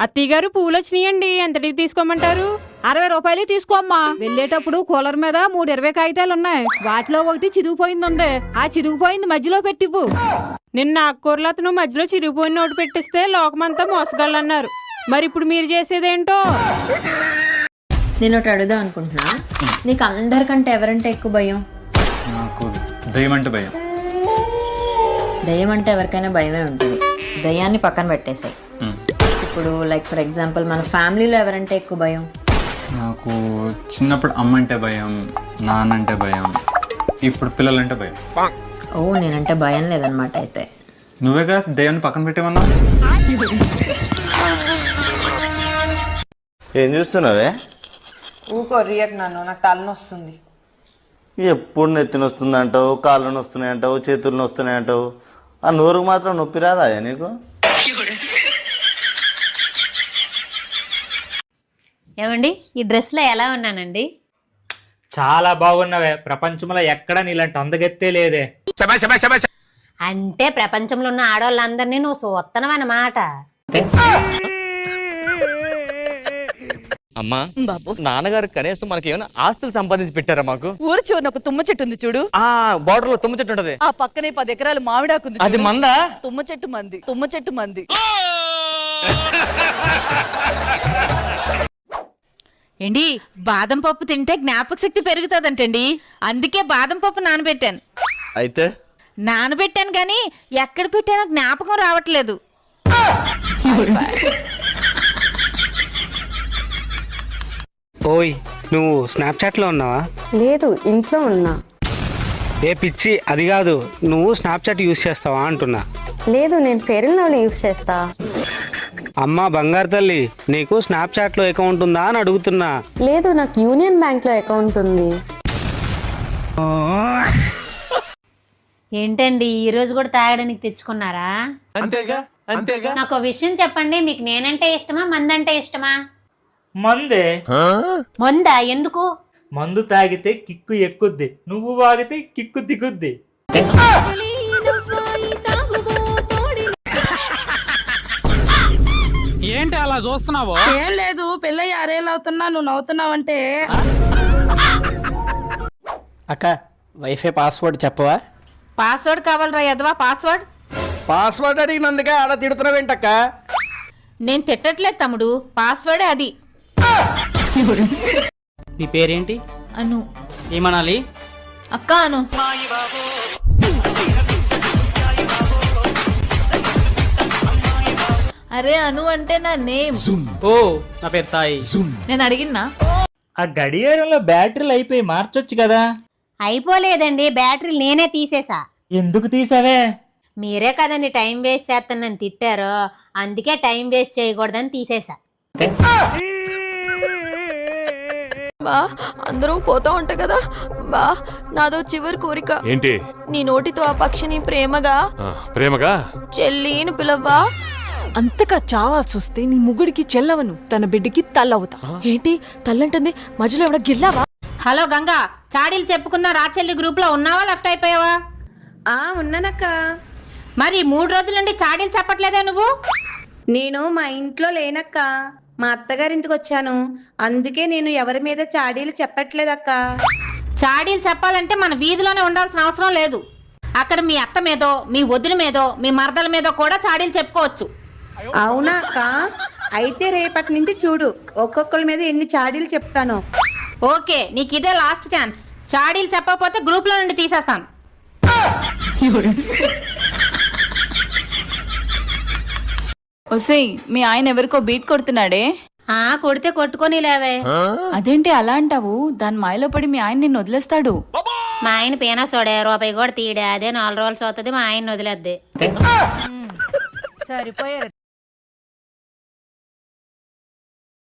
అత్తయ్య గారు పూలు వచ్చినాయండి ఎంతటికి తీసుకోమంటారు? అరవై రూపాయలు తీసుకోమ్మా. వెళ్ళేటప్పుడు కూలర్ మీద మూడు ఇరవై కాగితాలు ఉన్నాయి. వాటిలో ఒకటి చిరిగిపోయింది ఉంది ఆ చిరిగిపోయింది మధ్యలో పెట్టివ్వు. నిన్న ఆకుకూరలు అతను మధ్యలో చిరిగిపోయిన నోటు పెట్టిస్తే లోకమంతా మోసగాళ్ళన్నారు. మరి ఇప్పుడు మీరు చేసేదేంటో? నేను ఒకటి అడుగుదాం అనుకుంటున్నా. నీకు అందరికంటే ఎవరంటే ఎక్కువ భయం? నాకు దయ్యం అంటే భయం. దయ్యం అంటే ఎవరికైనా భయమే ఉంటుంది. దయ్యాన్ని పక్కన పెట్టేసాయి. మ్. ఇప్పుడు లైక్ ఫర్ ఎగ్జాంపుల్ మన ఫ్యామిలీలో ఎవరంటే ఎక్కువ భయం? నాకు చిన్నప్పుడు అమ్మ అంటే భయం నాన్న అంటే భయం ఇప్పుడు పిల్లలంటే భయం. ఓ నేనంటే భయం లేదనమాట అయితే. నువ్వేగా దయ్యాన్ని పక్కన పెట్టేమన్నా ఏం చూస్తున్నావే? ఊకో రియక్ నన్ను నాకు తలనొస్తుంది. ఎప్పుడు నెత్తి నొస్తుంది అంటావు కాళ్ళు నొస్తున్నాయి అంటావు చేతులు నొస్తున్నాయి అంటావు ఆ నోరుకు మాత్రం నొప్పి రాదా నీకు? ఏమండి? ఈ డ్రెస్లో ఎలా ఉన్నానండి? చాలా బాగున్నవే. ప్రపంచంలో ఎక్కడ నీలాంటి అందగెత్తే లేదే. అంటే ప్రపంచంలో ఉన్న ఆడవాళ్ళందరినీ నువ్వు సొత్తనవన్నమాట అమ్మా నాన్నగారు కనీసం మనకి ఏమైనా ఆస్తులు సంపాదించి పెట్టారా మాకు? ఊరు చివరిన ఒక తుమ్మ చెట్టు ఉంది చూడు. ఆ బార్డర్లో తుమ్మ చెట్టు ఉంటది. ఆ పక్కనే పది ఎకరాలు మామిడాకుంది అది. మందా? తుమ్మ చెట్టు మంది తుమ్మ చెట్టు మంది. ఏంటి? బాదం పప్పు తింటే జ్ఞాపక శక్తి పెరుగుతుందంటండి. అందుకే బాదం పప్పు నానబెట్టాను. అయితే? నానబెట్టాను కానీ ఎక్కడ పెట్టానో జ్ఞాపకం రావట్లేదు. ఓయ్ నువ్వు స్నాప్చాట్లో ఉన్నావా? లేదు ఇంట్లో ఉన్నా. ఏ పిచ్చి అది కాదు. నువ్వు స్నాప్చాట్ యూస్ చేస్తావా అంటున్నా. లేదు నేను ఫెయిర్ అండ్ లవ్లీ యూస్ చేస్తా. అమ్మా బంగారు తల్లి నీకు స్నాప్చాట్లో అకౌంట్ ఉందా అని అడుగుతున్నా. లేదు నాకు యూనియన్ బ్యాంక్లో అకౌంట్ ఉంది. ఏంటండి ఈ రోజు కూడా తాగడానికి తెచ్చుకున్నారా? నాకు ఒక విషయం చెప్పండి మీకు నేనంటే ఇష్టమా మందంటే ఇష్టమా? మందే. మందా ఎందుకు? మందు తాగితే కిక్కు ఎక్కుద్ది నువ్వు వాగితే కిక్కు దిగుద్ది. చూస్తున్నావు? ఏం లేదు పెళ్ళయి ఆరేళ్ళు అవుతున్నా నువ్వు నవ్వుతున్నావంటే. అక్క వైఫై పాస్వర్డ్ చెప్పవా? పాస్వర్డ్ కావాలరా యదవా పాస్వర్డ్? పాస్వర్డ్ అడిగినందుకే అలా తిడుతున్నావేంటక్క? నేను తిట్టట్లేదు తమ్ముడు పాస్వర్డే అది. నీ పేరేంటి? అను. ఏమనాలి? అక్క అను. అరే అను అంటే నా నేమ్. ఓ నా పేరు సాయి. నేను అడిగినా ఆ గడియారంలో బ్యాటరీలు అయిపోయి మార్చొచ్చు కదా. అయిపోలేదండి బ్యాటరీలు నేనే తీసేసా. ఎందుకు తీసావే? మీరే కదండి టైం వేస్ట్ చేస్తానని తిట్టారు. అందుకే టైం వేస్ట్ చేయకూడదని తీసేసా. బా అందరూ పోతా ఉంటా కదా. బా నాదో చివరి కోరిక. ఏంటి? నీ నోటితో ఆ పక్షిని ప్రేమగా ప్రేమగా? చెల్లిని పిలవ్వా? అంతగా చావాల్సి వస్తే నీ ముగుడికి చెల్లవను తన బిడ్డకి తల్లవుతా. ఏంటి? తల్లంటుంది మధ్యలో ఎవడ గిల్లావా? హలో గంగా చాడీలు చెప్పుకున్న రాచెల్లి గ్రూప్లో ఉన్నావా లెఫ్ట్ అయిపోయావా? ఆ ఉన్నానక్క. మరి మూడు రోజుల నుండి చాడీలు చెప్పట్లేదా నువ్వు? నేను మా ఇంట్లో లేనక్క. మా అత్తగారింటికి వచ్చాను. అందుకే నేను ఎవరి మీద చాడీలు చెప్పట్లేదక్క. చాడీలు చెప్పాలంటే మన వీధిలోనే ఉండాల్సిన అవసరం లేదు. అక్కడ మీ అత్త మీదో మీ వదిన మీదో మీ మరదల మీదో కూడా చాడీలు చెప్పుకోవచ్చు. అవునా అక్క అయితే రేపటి నుంచి చూడు ఒక్కొక్కరి మీద ఎన్ని చాడీలు చెప్తాను. ఓకే నీకు ఇదే లాస్ట్ ఛాన్స్ చాడీలు చెప్పకపోతే గ్రూప్లో నుండి తీసేస్తాను. ఒసేయ్ మీ ఆయన ఎవరికో బీట్ కొడుతున్నాడే? ఆ కొడితే కొట్టుకొని లేవే. అదేంటి అలా అంటావు? దాని మాయలో పడి మీ ఆయన నిన్ను వదిలేస్తాడు. మా ఆయన పీనా సోడే రూపాయి కూడా తీయడే. అదే నాలుగు రోజులు సోతుంది మా ఆయన వదిలేద్ది. సరిపోయారు.